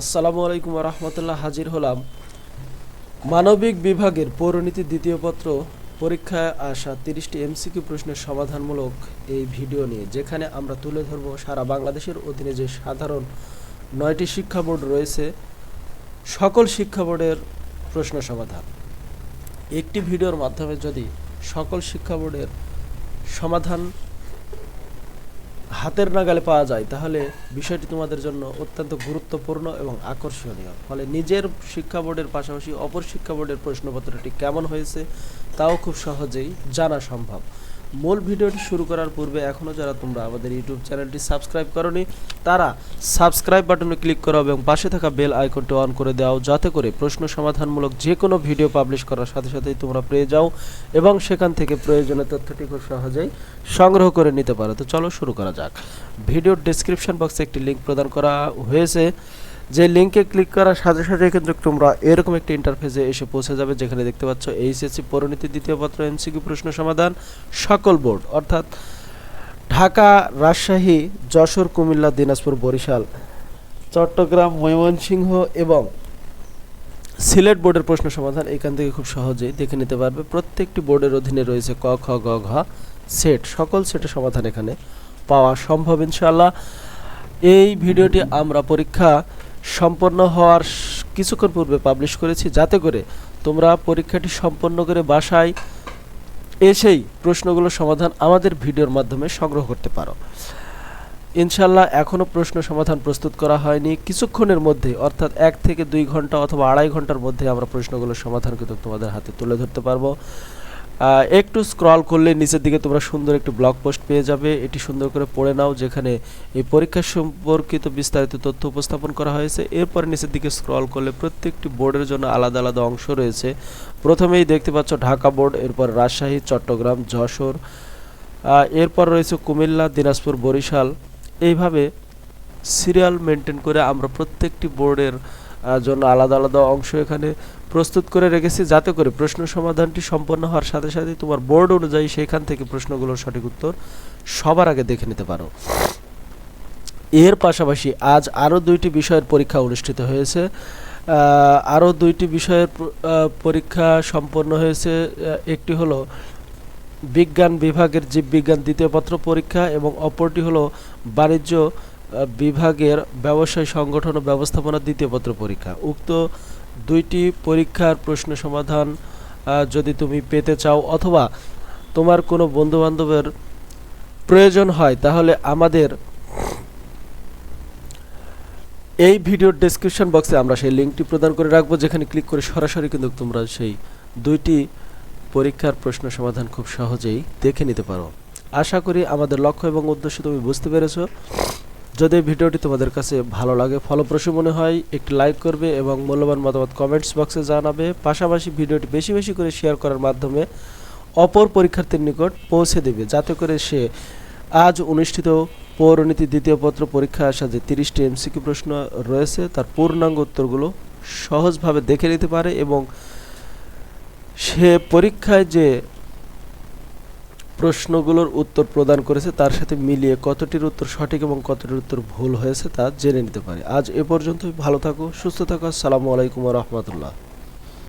আসসালামু আলাইকুম রহমতুল্লাহ, হাজির হলাম। মানবিক বিভাগের পৌরনীতি দ্বিতীয় পত্র, পরীক্ষায় আসা তিরিশটি এমসিকিউ প্রশ্নের সমাধানমূলক এই ভিডিও নিয়ে, যেখানে আমরা তুলে ধরব সারা বাংলাদেশের অধীনে যে সাধারণ নয়টি শিক্ষা বোর্ড রয়েছে, সকল শিক্ষা বোর্ডের প্রশ্ন সমাধান। একটি ভিডিওর মাধ্যমে যদি সকল শিক্ষা বোর্ডের সমাধান হাতের নাগালে পাওয়া যায়, তাহলে বিষয়টি তোমাদের জন্য অত্যন্ত গুরুত্বপূর্ণ এবং আকর্ষণীয়। ফলে নিজের শিক্ষা বোর্ডের পাশাপাশি অপর শিক্ষা বোর্ডের প্রশ্নপত্রটি কেমন হয়েছে, তাও খুব সহজেই জানা সম্ভব। মূল ভিডিওটি শুরু করার পূর্বে এখনও যারা তোমরা আমাদের ইউটিউব চ্যানেলটি সাবস্ক্রাইব করনি, তারা সাবস্ক্রাইব বাটনে ক্লিক করো এবং পাশে থাকা বেল আইকনটি অন করে দাও যাতে করে প্রশ্ন সমাধানমূলক যে কোনো ভিডিও পাবলিশ করার সাথে সাথেই তোমরা পেয়ে যাও এবং সেখান থেকে প্রয়োজনীয় তথ্যটি খুব সহজেই সংগ্রহ করে নিতে পারো। তো চলো শুরু করা যাক। ভিডিওর ডেসক্রিপশন বক্সে একটি লিঙ্ক প্রদান করা হয়েছে। যে লিঙ্কে ক্লিক করার সাথে সাথে কিন্তু তোমরা এরকম একটি ইন্টারফেসে এসে পৌঁছে যাবে, যেখানে দেখতে পাচ্ছ এইচএসসি পরিণতি দ্বিতীয় পত্র এমসিকিউ প্রশ্ন সমাধান, সকল বোর্ড অর্থাৎ ঢাকা, রাজশাহী, যশোর, কুমিল্লা, দিনাজপুর, বরিশাল, চট্টগ্রাম, ময়মনসিংহ এবং সিলেট বোর্ডের প্রশ্ন সমাধান এখান থেকে খুব সহজেই দেখে নিতে পারবে। প্রত্যেকটি বোর্ডের অধীনে রয়েছে ক, খ, গ, ঘ সেট সকল সেটের সমাধান এখানে পাওয়া সম্ভব ইনশাল্লাহ এই ভিডিওটি আমরা পরীক্ষা সম্পন্ন হওয়ার কিছুক্ষণ পূর্বে পাবলিশ করেছি। যাতে করে তোমরা পরীক্ষাটি সম্পন্ন করে বাসায় এসেই প্রশ্নগুলোর সমাধান আমাদের ভিডিওর মাধ্যমে সংগ্রহ করতে পারো। ইনশাল্লাহ এখনও প্রশ্ন সমাধান প্রস্তুত করা হয়নি। কিছুক্ষণের মধ্যে, অর্থাৎ এক থেকে দুই ঘণ্টা অথবা আড়াই ঘণ্টার মধ্যে আমরা প্রশ্নগুলোর সমাধান কিন্তু তোমাদের হাতে তুলে ধরতে পারব। একটু স্ক্রল করলে নিচের দিকে তোমরা সুন্দর একটি ব্লগ পোস্ট পেয়ে যাবে। এটি সুন্দর করে পড়ে নাও, যেখানে এই পরীক্ষা সম্পর্কিত বিস্তারিত তথ্য উপস্থাপন করা হয়েছে। এরপরে নিচের দিকে স্ক্রল করলে প্রত্যেকটি বোর্ডের জন্য আলাদা আলাদা অংশ রয়েছে। প্রথমেই দেখতে পাচ্ছ ঢাকা বোর্ড এরপর রাজশাহী, চট্টগ্রাম, যশোর এরপর রয়েছে কুমিল্লা, দিনাজপুর, বরিশাল। এইভাবে সিরিয়াল মেনটেন করে আমরা প্রত্যেকটি বোর্ডের জন্য আলাদা আলাদা অংশ এখানে প্রস্তুত করে রেখেছি। যাতে করে প্রশ্ন সমাধানটি সম্পন্ন হওয়ার সাথে সাথে তোমার বোর্ড অনুযায়ী সেখান থেকে প্রশ্নগুলোর সঠিক উত্তর সবার আগে দেখে নিতে পারো। এর পাশাপাশি আজ আরও দুইটি বিষয়ের পরীক্ষা অনুষ্ঠিত হয়েছে। আরও দুইটি বিষয়ের পরীক্ষা সম্পন্ন হয়েছে। একটি হলো বিজ্ঞান বিভাগের জীববিজ্ঞান দ্বিতীয় পত্র পরীক্ষা এবং অপরটি হলো বাণিজ্য বিভাগের ব্যবসায় সংগঠন ও ব্যবস্থাপনা দ্বিতীয় পত্র পরীক্ষা। উক্ত দুইটি পরীক্ষার প্রশ্ন সমাধান যদি তুমি পেতে চাও অথবা তোমার কোনো বন্ধু বান্ধবের প্রয়োজন হয়, তাহলে আমাদের এই ভিডিওর ডেসক্রিপশন বক্সে আমরা সেই লিঙ্কটি প্রদান করে রাখব, যেখানে ক্লিক করে সরাসরি কিন্তু তোমরা সেই দুইটি পরীক্ষার প্রশ্ন সমাধান খুব সহজেই দেখে নিতে পারো। আশা করি আমাদের লক্ষ্য এবং উদ্দেশ্য তুমি বুঝতে পেরেছ। যদি ভিডিওটি তোমাদের কাছে ভালো লাগে, ফলপ্রসূ মনে হয়, একটি লাইক করবে এবং মূল্যবান মতামত কমেন্টস বক্সে জানাবে। পাশাপাশি ভিডিওটি বেশি বেশি করে শেয়ার করার মাধ্যমে অপর পরীক্ষার্থীর নিকট পৌঁছে দেবে। যাতে করে সে আজ অনুষ্ঠিত পৌরনীতি দ্বিতীয় পত্র পরীক্ষা আসা যে তিরিশটি এমসিকিউ প্রশ্ন রয়েছে, তার পূর্ণাঙ্গ উত্তরগুলো সহজভাবে দেখে নিতে পারে এবং সে পরীক্ষায় যে প্রশ্নগুলোর উত্তর প্রদান করেছে, তার সাথে মিলিয়ে কতটির উত্তর সঠিক এবং কতটির উত্তর ভুল হয়েছে তা জেনে নিতে পারে। আজ এ পর্যন্তই, ভালো থাকো, সুস্থ থাকো, আসসালামু আলাইকুম রহমতুল্লাহ।